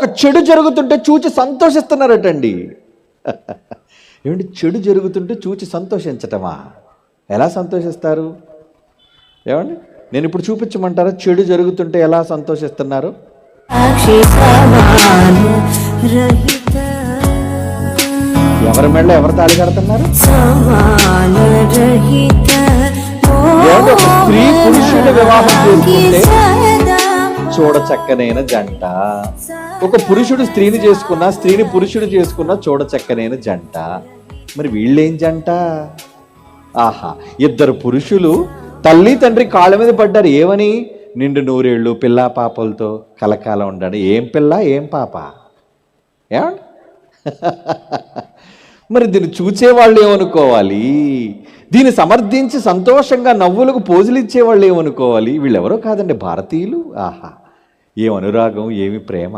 ఒక చెడు జరుగుతుంటే చూచి సంతోషిస్తున్నారటండి. ఏమండి చెడు జరుగుతుంటే చూచి సంతోషించటమా? ఎలా సంతోషిస్తారు? ఏమండి నేను ఇప్పుడు చూపించమంటారా? చెడు జరుగుతుంటే ఎలా సంతోషిస్తున్నారు? ఎవరి మెళ్ళ ఎవరు తాళి కడుతున్నారు? స్త్రీ పురుషుని వివాహం చేసుకుంటే చూడ చక్కనైన జంట. ఒక పురుషుడు స్త్రీని చేసుకున్నా స్త్రీని పురుషుడు చేసుకున్నా చూడ చక్కనైన జంట. మరి వీళ్ళేం జంట? ఆహా ఇద్దరు పురుషులు తల్లి తండ్రి కాళ్ళ మీద పడ్డారు. ఏమని? నిండు నూరేళ్ళు పిల్ల పాపలతో కలకాలం ఉండాడు ఏం పిల్ల? ఏం పాప? ఏమండి? మరి దీన్ని చూచేవాళ్ళు ఏమనుకోవాలి? దీన్ని సమర్థించి సంతోషంగా నవ్వులకు పోజులు ఇచ్చేవాళ్ళు ఏమనుకోవాలి? వీళ్ళెవరో కాదండి భారతీయులు? ఆహా ఏం అనురాగం ఏమి ప్రేమ?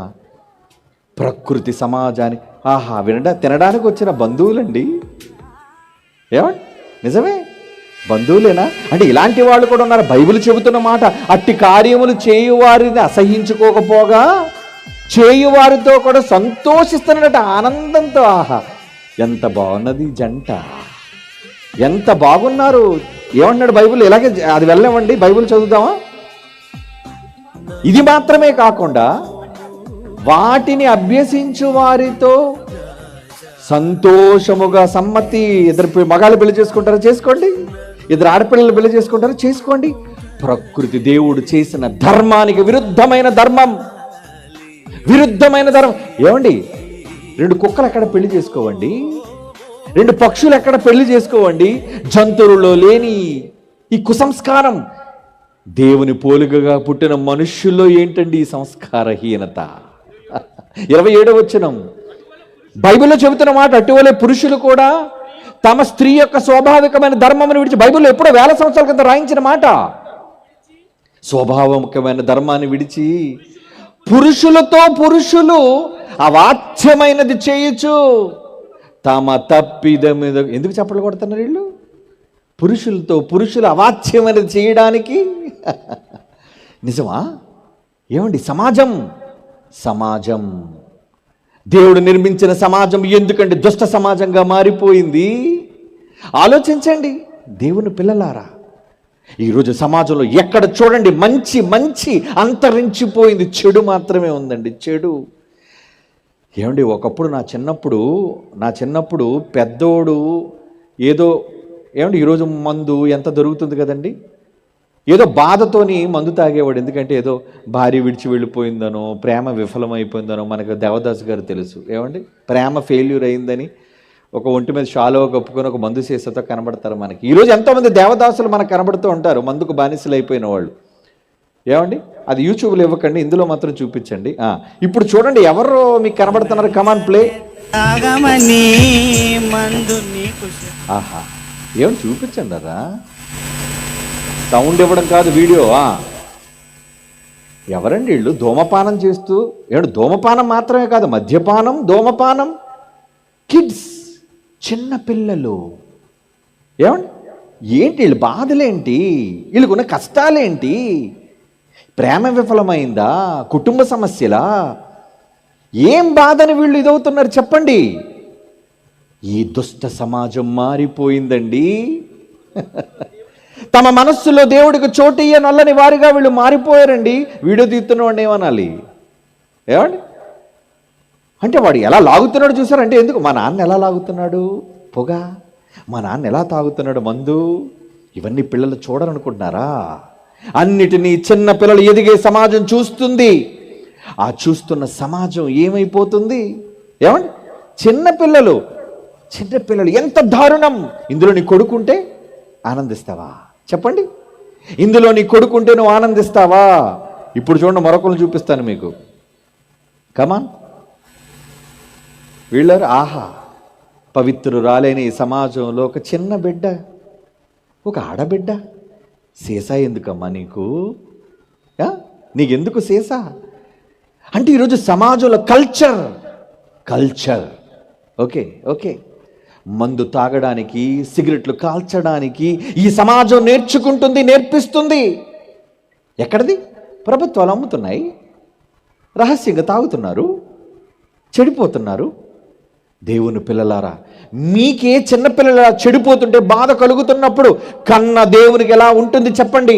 ప్రకృతి సమాజాన్ని ఆహా వినడా తినడానికి వచ్చిన బంధువులండి. ఏమండి నిజమే? బంధువులేనా? అంటే ఇలాంటి వాళ్ళు కూడా ఉన్నారు బైబిల్ చెబుతున్న మాట అట్టి కార్యములు చేయువారిని అసహించుకోకపోగా చేయువారితో కూడా సంతోషిస్తున్నట్టు ఆనందంతో ఆహా ఎంత బాగున్నది జంట. ఎంత బాగున్నారు? ఏమన్నాడు బైబిల్? ఇలాగే అది వెళ్ళమండి బైబిల్ చదువుదామా? ఇది మాత్రమే కాకుండా వాటిని అభ్యసించు వారితో సంతోషముగా సమ్మతి ఇద్దరు మగాళ్ళు పెళ్ళి చేసుకుంటారా? చేసుకోండి. ఇద్దరు ఆడపిల్లలు పెళ్ళి చేసుకుంటారా? చేసుకోండి. ప్రకృతి దేవుడు చేసిన ధర్మానికి విరుద్ధమైన ధర్మం. విరుద్ధమైన ధర్మం. ఏమండి? రెండు కుక్కలు అక్కడ పెళ్ళి చేసుకోవండి. రెండు పక్షులు ఎక్కడ పెళ్ళి చేసుకోవండి? జంతువులలో లేని ఈ కుసంస్కారం. దేవుని పోలికగా పుట్టిన మనుష్యుల్లో ఏంటండి ఈ సంస్కారహీనత? ఇరవై ఏడవ వచ్చినం బైబిల్లో చెబుతున్న మాట అటువలే పురుషులు కూడా తమ స్త్రీ యొక్క స్వాభావికమైన ధర్మమును విడిచి బైబిల్లో ఎప్పుడో వేల సంవత్సరాల కింద రాయించిన మాట. స్వభావముఖమైన ధర్మాన్ని విడిచి పురుషులతో పురుషులు అవాచ్యమైనది చేయొచ్చు తమ తప్పిద మీద ఎందుకు చప్పట్లు కొడుతున్నారు వీళ్ళు? పురుషులతో పురుషుల అవాచ్యం అనేది చేయడానికి? నిజమా? ఏమండి సమాజం? సమాజం. దేవుడు నిర్మించిన సమాజం ఎందుకంటే దుష్ట సమాజంగా మారిపోయింది? ఆలోచించండి దేవుని పిల్లలారా. ఈరోజు సమాజంలో ఎక్కడ చూడండి మంచి మంచి అంతరించిపోయింది. చెడు మాత్రమే ఉందండి చెడు. ఏమండి ఒకప్పుడు నా చిన్నప్పుడు నా చిన్నప్పుడు పెద్దోడు ఏదో ఏమండి ఈరోజు మందు ఎంత దొరుకుతుంది కదండి? ఏదో బాధతోని మందు తాగేవాడు ఎందుకంటే ఏదో భార్య విడిచి వెళ్ళిపోయిందనో ప్రేమ విఫలమైపోయిందనో మనకు దేవదాస్ గారు తెలుసు. ఏమండి? ప్రేమ ఫెయిల్యూర్ అయిందని ఒక ఒంటి మీద షాలో కప్పుకొని ఒక మందు చేసేతో కనబడతారు మనకి. ఈరోజు ఎంతోమంది దేవదాసులు మనకు కనబడుతూ ఉంటారు మందుకు బానిసలు అయిపోయిన వాళ్ళు. ఏమండి? అది యూట్యూబ్లో ఇవ్వకండి ఇందులో మాత్రం చూపించండి. ఇప్పుడు చూడండి ఎవరు మీకు కనబడుతున్నారు? కమాన్ ప్లే ఆహా ఏం చూపించండి అరా సౌండ్ ఇవ్వడం కాదు వీడియో. ఎవరండి వీళ్ళు? ధూమపానం చేస్తూ ఏడు ధూమపానం మాత్రమే కాదు మద్యపానం ధూమపానం. కిడ్స్ చిన్న పిల్లలు. ఏమండి? ఏంటి వీళ్ళు బాధలేంటి? వీళ్ళకున్న కష్టాలేంటి? ప్రేమ విఫలమైందా? కుటుంబ సమస్యలా? ఏం బాధని వీళ్ళు ఇదవుతున్నారు చెప్పండి. ఈ దుష్ట సమాజం మారిపోయిందండి. తమ మనస్సులో దేవుడికి చోటు నల్లని వారిగా వీళ్ళు మారిపోయారండి. వీడియో తీస్తున్న ఏమనాలి? ఏమండి? అంటే వాడు ఎలా లాగుతున్నాడు చూసారంటే ఎందుకు? మా నాన్న ఎలా లాగుతున్నాడు? పొగ? మా నాన్న ఎలా తాగుతున్నాడు మందు? ఇవన్నీ పిల్లలు చూడాలనుకుంటున్నారా? అన్నిటినీ చిన్న పిల్లలు ఎదిగే సమాజం చూస్తుంది. ఆ చూస్తున్న సమాజం ఏమైపోతుంది? ఏమండి? చిన్నపిల్లలు చిన్నపిల్లలు ఎంత దారుణం! ఇందులో నీ కొడుకుంటే ఆనందిస్తావా? చెప్పండి. ఇందులో నీ కొడుకుంటే నువ్వు ఆనందిస్తావా? ఇప్పుడు చూడండి మరొకరు చూపిస్తాను మీకు. కమాన్ వీళ్ళారు ఆహా! పవిత్రురాలేని ఈ సమాజంలో ఒక చిన్న బిడ్డ ఒక ఆడబిడ్డ. సీసా ఎందుకమ్మా నీకు? నీకెందుకు సీసా? అంటే ఈరోజు సమాజంలో కల్చర్ కల్చర్ ఓకే ఓకే. మందు తాగడానికి సిగరెట్లు కాల్చడానికి ఈ సమాజం నేర్చుకుంటుంది నేర్పిస్తుంది. ఎక్కడిది? ప్రభుత్వాలు అమ్ముతున్నాయి. రహస్యంగా తాగుతున్నారు. చెడిపోతున్నారు. దేవుని పిల్లలారా మీకే చిన్నపిల్లల చెడిపోతుంటే బాధ కలుగుతున్నప్పుడు కన్న దేవునికి ఎలా ఉంటుంది చెప్పండి?